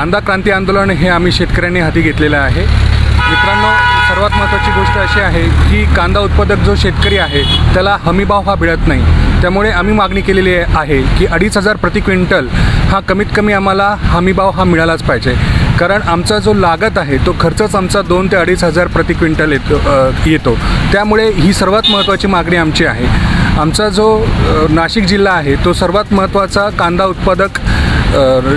कांदा क्रांती आंदोलन हे आम्ही शेतकऱ्यांनी हाती घेतलेलं आहे. मित्रांनो सर्वात महत्त्वाची गोष्ट अशी आहे की कांदा उत्पादक जो शेतकरी आहे त्याला हमीभाव हा मिळत नाही. त्यामुळे आम्ही मागणी केलेली आहे की अडीच हजार प्रति क्विंटल हा कमीत कमी आम्हाला हमीभाव हा मिळालाच पाहिजे. कारण आमचा जो लागत आहे तो खर्चच आमचा दोन ते अडीच हजार प्रति क्विंटल येतो येतो. त्यामुळे ही सर्वात महत्त्वाची मागणी आमची आहे. आमचा जो नाशिक जिल्हा आहे तो सर्वात महत्त्वाचा कांदा उत्पादक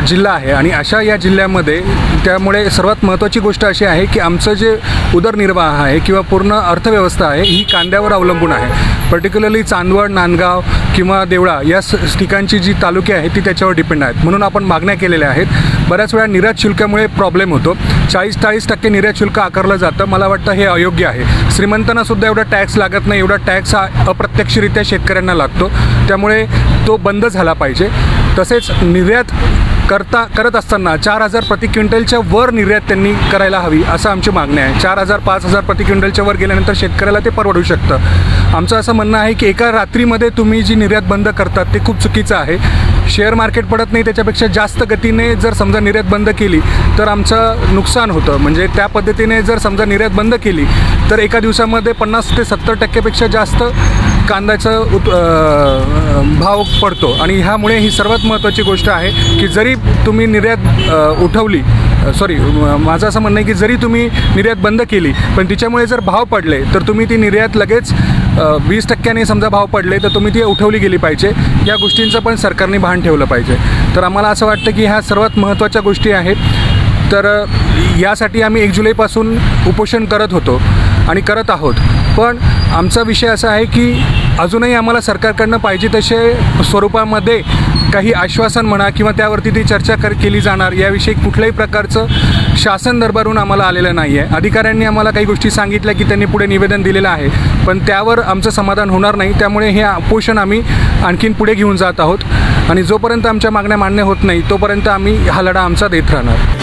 जिल्हा आहे आणि अशा या जिल्ह्यामध्ये त्यामुळे सर्वात महत्त्वाची गोष्ट अशी आहे की आमचं जे उदरनिर्वाह आहे किंवा पूर्ण अर्थव्यवस्था आहे ही कांद्यावर अवलंबून आहे. पर्टिक्युलरली चांदवड नांदगाव किंवा देवळा या स ठिकाणची जी तालुके आहेत ती त्याच्यावर डिपेंड आहेत. म्हणून आपण मागण्या केलेल्या आहेत. बऱ्याच वेळा निर्यात शुल्कामुळे प्रॉब्लेम होतो. चाळीस चाळीस टक्के निर्यात शुल्क आकारलं जातं. मला वाटतं हे अयोग्य आहे. श्रीमंतांना सुद्धा एवढा टॅक्स लागत नाही. एवढा टॅक्स हा अप्रत्यक्षरित्या शेतकऱ्यांना लागतो. त्यामुळे तो बंद झाला पाहिजे. तसेच निर्यात करता करत असताना चार हजार प्रति क्विंटलच्या वर निर्यात त्यांनी करायला हवी असं आमची मागणी आहे. चार हजार पाच हजार प्रति क्विंटलच्या वर गेल्यानंतर शेतकऱ्याला ते परवडू शकतं. आमचं असं म्हणणं आहे की एका रात्रीमध्ये तुम्ही जी निर्यात बंद करतात ते खूप चुकीचं आहे. शेअर मार्केट पडत नाही त्याच्यापेक्षा जास्त गतीने जर समजा निर्यात बंद केली तर आमचं नुकसान होतं. म्हणजे त्या पद्धतीने जर समजा निर्यात बंद केली तर एका दिवसामध्ये पन्नास ते सत्तर टक्क्यापेक्षा जास्त कांद्याचं उत भाव पडतो. आणि ह्यामुळे ही सर्वात महत्त्वाची गोष्ट आहे की जरी तुम्ही निर्यात उठवली सॉरी माझं असं म्हणणं आहे की जरी तुम्ही निर्यात बंद केली पण तिच्यामुळे जर भाव पडले तर तुम्ही ती निर्यात लगेच वीस टक्क्याने समजा भाव पडले तर तुम्ही ती उठवली गेली पाहिजे. या गोष्टींचं पण सरकारने भान ठेवलं पाहिजे. तर आम्हाला असं वाटतं की ह्या सर्वात महत्त्वाच्या गोष्टी आहेत. तर यासाठी आम्ही एक जुलैपासून उपोषण करत होतो आणि करत आहोत. पण आमचा विषय असा आहे की अजूनही आम्हाला सरकारकडनं पाहिजे तसे स्वरूपामध्ये काही आश्वासन म्हणा किंवा त्यावरती ती चर्चा कर केली जाणार याविषयी कुठल्याही प्रकारचं शासन दरबारून आम्हाला आलेलं नाही आहे अधिकाऱ्यांनी आम्हाला काही गोष्टी सांगितल्या की त्यांनी पुढे निवेदन दिलेलं आहे. पण त्यावर आमचं समाधान होणार नाही. त्यामुळे हे उपोषण आम्ही आणखीन पुढे घेऊन जात आहोत. आणि जोपर्यंत आमच्या मागण्या मान्य होत नाही तोपर्यंत आम्ही हा लढा आमचा देत राहणार.